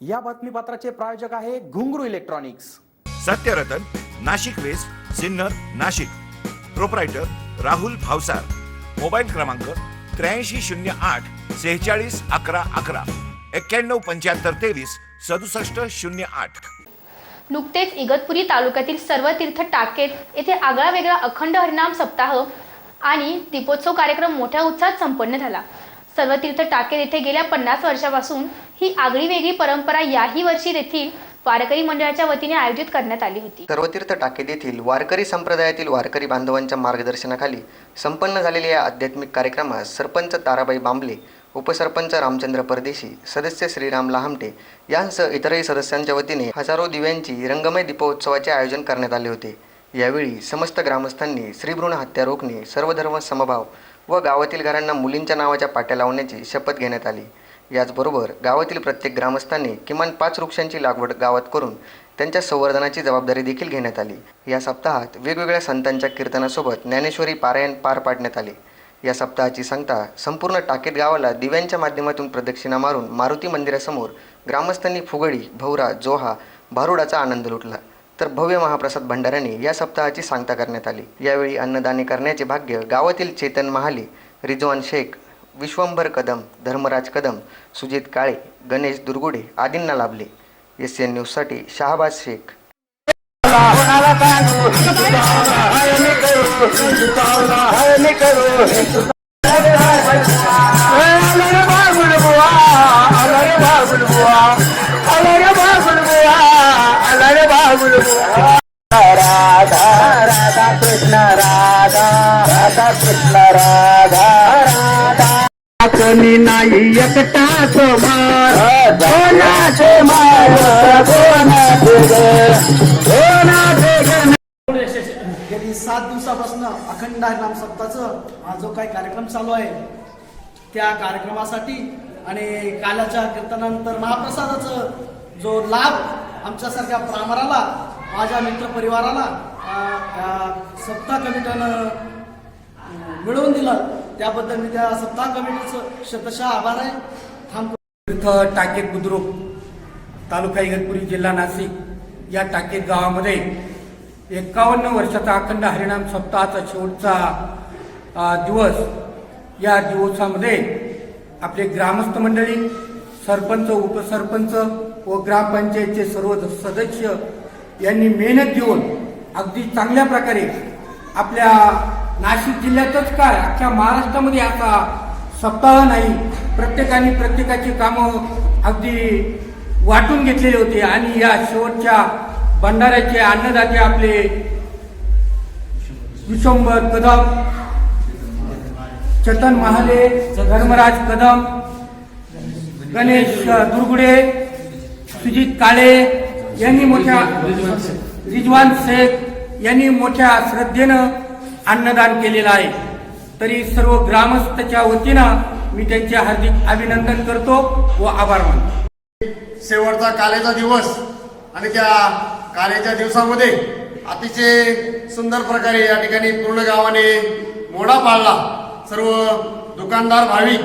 या बातमीपत्राचे प्रायोजक आहे Ghungroo electronics. Satyaratan Nashik west Sinnar Nashik. Proprietor Rahul Bhavsar. Mobile क्रमांक त्र्याऐंशी शून्य आठ सेहेचाळीस अकरा अकरा. एक्क्याण्णव पंच्याहत्तर तेवीस सदुसष्ट शून्य आठ. नुकतेच इगतपुरी तालुक्यातील सर्व तीर्थ टाकेत येथे आगळा वेगळा अखंड हरिनाम सप्ताह आणि दीपोत्सव कार्यक्रम मोठ्या उत्साहात संपन्न झाला. सर्व तीर्थ टाकेत येथे गेल्या पन्नास वर्षापासून. ही आगळी वेगळी परंपरा याही वर्षी देखील वारकरी मंडळाच्या वतीने आयोजित करण्यात आली होती. सर्वतीर्थ टाकेद येथील वारकरी संप्रदायातील वारकरी बांधवांच्या मार्गदर्शनाखाली संपन्न झालेल्या या आध्यात्मिक कार्यक्रमात सरपंच ताराबाई बांबले उपसरपंच रामचंद्र परदेशी सदस्य श्रीराम लहामटे यांसह इतरही सदस्यांच्या वतीने हजारो दिव्यांची रंगमय दीपोत्सवाचे आयोजन करण्यात आले होते. यावेळी समस्त ग्रामस्थांनी श्रीभ्रूण हत्या रोखणे सर्वधर्म समभाव व गावातील घरांना मुलींच्या नावाच्या पाट्या लावण्याची शपथ घेण्यात आली. याचबरोबर गावातील प्रत्येक ग्रामस्थांनी किमान पाच वृक्षांची लागवड गावात करून त्यांच्या संवर्धनाची जबाबदारी देखील घेण्यात आली. या सप्ताहात वेगवेगळ्या संतांच्या कीर्तनासोबत ज्ञानेश्वरी पारायण पार पाडण्यात आले. या सप्ताहाची सांगता संपूर्ण टाकेत गावाला दिव्यांच्या माध्यमातून प्रदक्षिणा मारून मारुती मंदिरासमोर ग्रामस्थांनी फुगडी भवरा जोहा भारुडाचा आनंद लुटला. तर भव्य महाप्रसाद भंडाऱ्याने या सप्ताहाची सांगता करण्यात आली. यावेळी अन्नदाने करण्याचे भाग्य गावातील चेतन महाले रिजवान शेख विश्वंभर कदम धर्मराज कदम सुजित काळे गणेश दुर्गुडे आदींना लाभले. एस एन न्यूजसाठी शहाबाज शेख. राधा राधा कृष्ण राधा राधा कृष्ण राधा राधा कोणी नाही एकटा मार कोणाचे मार कोणाचे कोणाचे गेली सात दिवसापासून अखंड नाम सप्ताचं हा जो काही कार्यक्रम चालू आहे त्या कार्यक्रमासाठी आणि कालाच्या कीर्तनानंतर महाप्रसादाचं जो लाभ आमच्यासारख्या प्रामराला माझ्या मित्र परिवाराला सत्ता सप्ताह कमिटीनं मिळवून दिलं. त्याबद्दल मी त्या सप्ताह कमिटीचं शतशः आभार आहे. थांबतो इथं टाकेत बुद्रुक तालुका इगतपुरी जिल्हा नाशिक या टाकेत गावामध्ये एकावन्न वर्षाचा अखंड हरिणाम सप्ताहाचा शेवटचा दिवस या दिवसामध्ये आपले ग्रामस्थ मंडळी सरपंच उपसरपंच व ग्रामपंचायतचे सर्व सदस्य यांनी मेहनत घेऊन अगदी चांगल्या प्रकारे आपल्या नाशिक जिल्ह्यातच काय अख्ख्या महाराष्ट्रामध्ये असा सप्ताह नाही प्रत्येकाने प्रत्येकाची कामं अगदी वाटून घेतलेले होते. आणि या शेवटच्या भंडाऱ्याचे अन्नदाते आपले विश्वंभर कदम चेतन महाले धर्मराज कदम गणेश दुर्गुडे सुजित काळे यांनी मोठ्या रिजवान शेख यांनी मोठ्या श्रद्धेनं अन्नदान केलेलं आहे. तरी सर्व ग्रामस्थच्या वतीनं मी त्यांचे हार्दिक अभिनंदन करतो व आभार मानतो. शेवटचा कालेचा दिवस आणि त्या कालेच्या दिवसामध्ये अतिशय सुंदर प्रकारे या ठिकाणी पूर्ण गावाने मोडा पाळला सर्व दुकानदार भाविक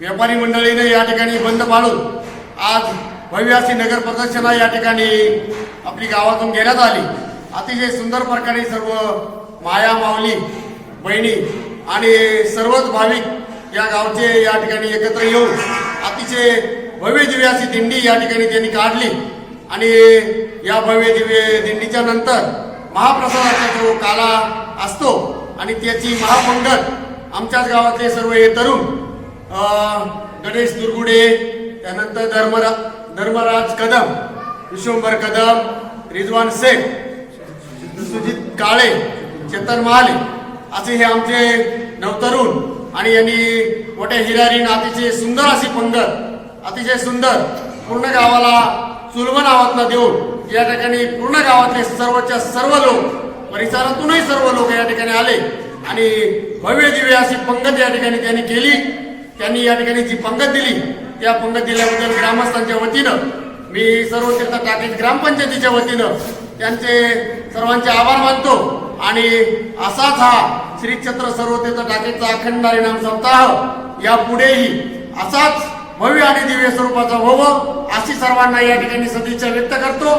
व्यापारी मंडळीने या ठिकाणी बंद पाळून आज भव्य अशी नगर प्रदर्शना या ठिकाणी आपली गावातून घेण्यात आली. अतिशय सुंदर प्रकारे सर्व माया माऊली बहिणी आणि सर्वच भाविक या गावचे या ठिकाणी एकत्र येऊन अतिशय भव्य दिव्य अशी दिंडी या ठिकाणी त्यांनी काढली. आणि या भव्य दिव्य दिंडीच्या नंतर महाप्रसादाचा जो काला असतो आणि त्याची महामंगल आमच्याच गावातले सर्व हे तरुण गणेश दुर्गुडे त्यानंतर धर्मरा धर्मराज कदम विश्वंभर कदम रिजवान शेख सुजित काळे चेतन महाले असे हे आमचे नवतरुण आणि यांनी मोठ्या हिरारीन अतिशय सुंदर अशी पंगत अतिशय सुंदर पूर्ण गावाला चुलवण नावातनं देऊन या ठिकाणी पूर्ण गावातले सर्वच्या सर्व लोक परिसरातूनही सर्व लोक या ठिकाणी आले आणि भव्य दिव्य अशी पंगत या ठिकाणी त्यांनी केली. त्यांनी या ठिकाणी जी पंगत दिली या पंगत दिल्याबद्दल ग्रामस्थांच्या वतीनं मी सर्व तीर्थ टाकीत ग्रामपंचायतीच्या वतीनं त्यांचे सर्वांचे आभार मानतो. आणि असाच हा श्री छत्र सर्व तीर्थ टाकीचा अखंड हरिनाम सप्ताह यापुढेही असाच भव्य आणि दिव्य स्वरूपाचा व्हावं अशी सर्वांना या ठिकाणी सदिच्छा व्यक्त करतो.